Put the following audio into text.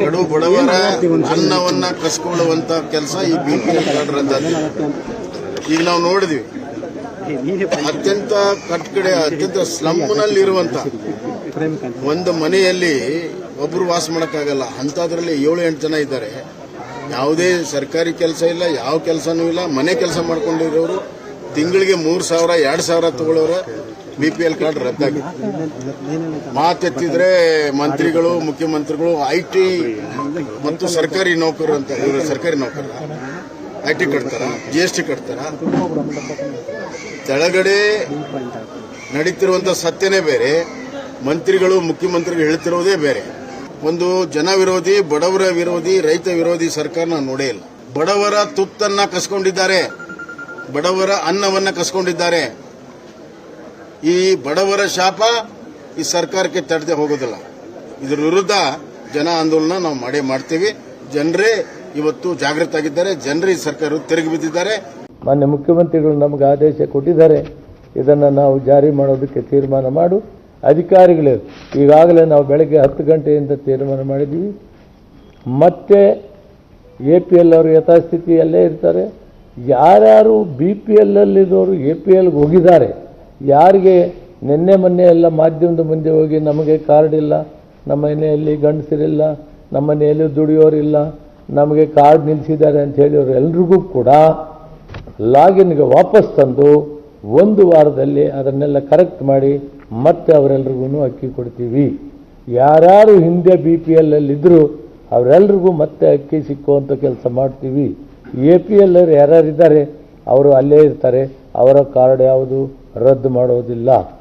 ಕಡು ಬಡವರ ಅನ್ನವನ್ನ ಕಸ್ಕೊಳ್ಳುವಂತ ಕೆಲಸ ಈ ಬಿ ಪಿ ಎಲ್ ಕಾರ್ಡ್ ಈಗ ನಾವು ನೋಡಿದ್ವಿ, ಅತ್ಯಂತ ಕಟ್ಕಡೆ, ಅತ್ಯಂತ ಸ್ಲಮ್ನಲ್ಲಿರುವಂತ ಒಂದು ಮನೆಯಲ್ಲಿ ಒಬ್ರು ವಾಸ ಮಾಡೋಕ್ಕಾಗಲ್ಲ. ಅಂಥದ್ರಲ್ಲಿ ಏಳು ಎಂಟು ಜನ ಇದ್ದಾರೆ. ಯಾವುದೇ ಸರ್ಕಾರಿ ಕೆಲಸ ಇಲ್ಲ, ಯಾವ ಕೆಲಸನೂ ಇಲ್ಲ. ಮನೆ ಕೆಲಸ ಮಾಡ್ಕೊಂಡಿರೋರು ತಿಂಗಳಿಗೆ ಮೂರು ಸಾವಿರ, ಎರಡು ಸಾವಿರ ತಗೊಳ್ಳೋರು. ಬಿ ಪಿ ಎಲ್ ಕಾರ್ಡ್ ರದ್ದಾಗಿದೆ. ಮಾತೆತ್ತಿದ್ರೆ ಮಂತ್ರಿಗಳು, ಮುಖ್ಯಮಂತ್ರಿಗಳು ಐ ಟಿ ಮತ್ತು ಸರ್ಕಾರಿ ನೌಕರರು ಅಂತ ಇವರು ಸರ್ಕಾರಿ ನೌಕರ ಐ ಟಿ ಕಟ್ತಾರ ಜಿ ಎಸ್ ಟಿ ಕಟ್ತಾರ. ಕೆಳಗಡೆ ನಡೀತಿರುವಂತ ಸತ್ಯನೇ ಬೇರೆ. ಮಂತ್ರಿಗಳು, ಮುಖ್ಯಮಂತ್ರಿಗಳು ಹೇಳ್ತಿರೋದೇ ಬೇರೆ. ಒಂದು ಜನ ವಿರೋಧಿ, ಬಡವರ ವಿರೋಧಿ, ರೈತ ವಿರೋಧಿ ಸರ್ಕಾರ ನಾನು ನೋಡೇ ಇಲ್ಲ. ಬಡವರ ತುತ್ತನ್ನ ಕಸ್ಕೊಂಡಿದ್ದಾರೆ. ಬಡವರ ಅನ್ನವನ್ನ ಕಸ್ಕೊಂಡಿದ್ದಾರೆ. ಈ ಬಡವರ ಶಾಪ ಈ ಸರ್ಕಾರಕ್ಕೆ ತಡೆದೇ ಹೋಗೋದಿಲ್ಲ. ಇದರ ವಿರುದ್ಧ ಜನ ಆಂದೋಲನ ನಾವು ಮಾಡೇ ಮಾಡ್ತೀವಿ. ಜನರೇ ಇವತ್ತು ಜಾಗೃತ ಆಗಿದ್ದಾರೆ ಜನರೇ ಈ ಸರ್ಕಾರ ತಿರುಗಿ ಬಿದ್ದಿದ್ದಾರೆ. ಮಾನ್ಯ ಮುಖ್ಯಮಂತ್ರಿಗಳು ನಮಗೆ ಆದೇಶ ಕೊಟ್ಟಿದ್ದಾರೆ. ಇದನ್ನು ನಾವು ಜಾರಿ ಮಾಡೋದಕ್ಕೆ ತೀರ್ಮಾನ ಮಾಡು. ಅಧಿಕಾರಿಗಳೇ, ಈಗಾಗಲೇ ನಾವು ಬೆಳಗ್ಗೆ ಹತ್ತು ಗಂಟೆಯಿಂದ ತೀರ್ಮಾನ ಮಾಡಿದ್ದೀವಿ. ಮತ್ತೆ ಎ ಪಿ ಎಲ್ ಅವರು ಯಥಾಸ್ಥಿತಿಯಲ್ಲೇ ಇರ್ತಾರೆ. ಯಾರ್ಯಾರು ಬಿ ಪಿ ಅಲ್ಲಿರೋರು ಎ ಪಿ ಎಲ್ಗೆ ಹೋಗಿದ್ದಾರೆ ಯಾರಿಗೆ ನಿನ್ನೆ ಮೊನ್ನೆ ಎಲ್ಲ ಮಾಧ್ಯಮದ ಮುಂದೆ ಹೋಗಿ ನಮಗೆ ಕಾರ್ಡ್ ಇಲ್ಲ, ನಮ್ಮ ಮನೆಯಲ್ಲಿ ಗಂಡಸರಿಲ್ಲ, ನಮ್ಮ ಮನೆಯಲ್ಲಿ ದುಡಿಯೋರಿಲ್ಲ, ನಮಗೆ ಕಾರ್ಡ್ ನಿಲ್ಲಿಸಿದ್ದಾರೆ ಅಂತ ಹೇಳಿದ್ರು ಎಲ್ರಿಗೂ ಕೂಡ ಲಾಗಿನ್ಗೆ ವಾಪಸ್ ತಂದು ಒಂದು ವಾರದಲ್ಲಿ ಅದನ್ನೆಲ್ಲ ಕರೆಕ್ಟ್ ಮಾಡಿ ಮತ್ತೆ ಅವರೆಲ್ರಿಗೂ ಅಕ್ಕಿ ಕೊಡ್ತೀವಿ. ಯಾರ್ಯಾರು ಹಿಂದೆ ಬಿ ಪಿ ಎಲ್ಲಿದ್ದರು ಅವರೆಲ್ರಿಗೂ ಮತ್ತೆ ಅಕ್ಕಿ ಸಿಕ್ಕುವಂಥ ಕೆಲಸ ಮಾಡ್ತೀವಿ. ಎ ಪಿ ಎಲ್ ಯಾರ್ಯಾರಿದ್ದಾರೆ, ಅವರು ಅಲ್ಲೇ ಇರ್ತಾರೆ, ಅವರ ಕಾರ್ಡ್ ಯಾವುದು ರದ್ದು ಮಾಡೋದಿಲ್ಲ.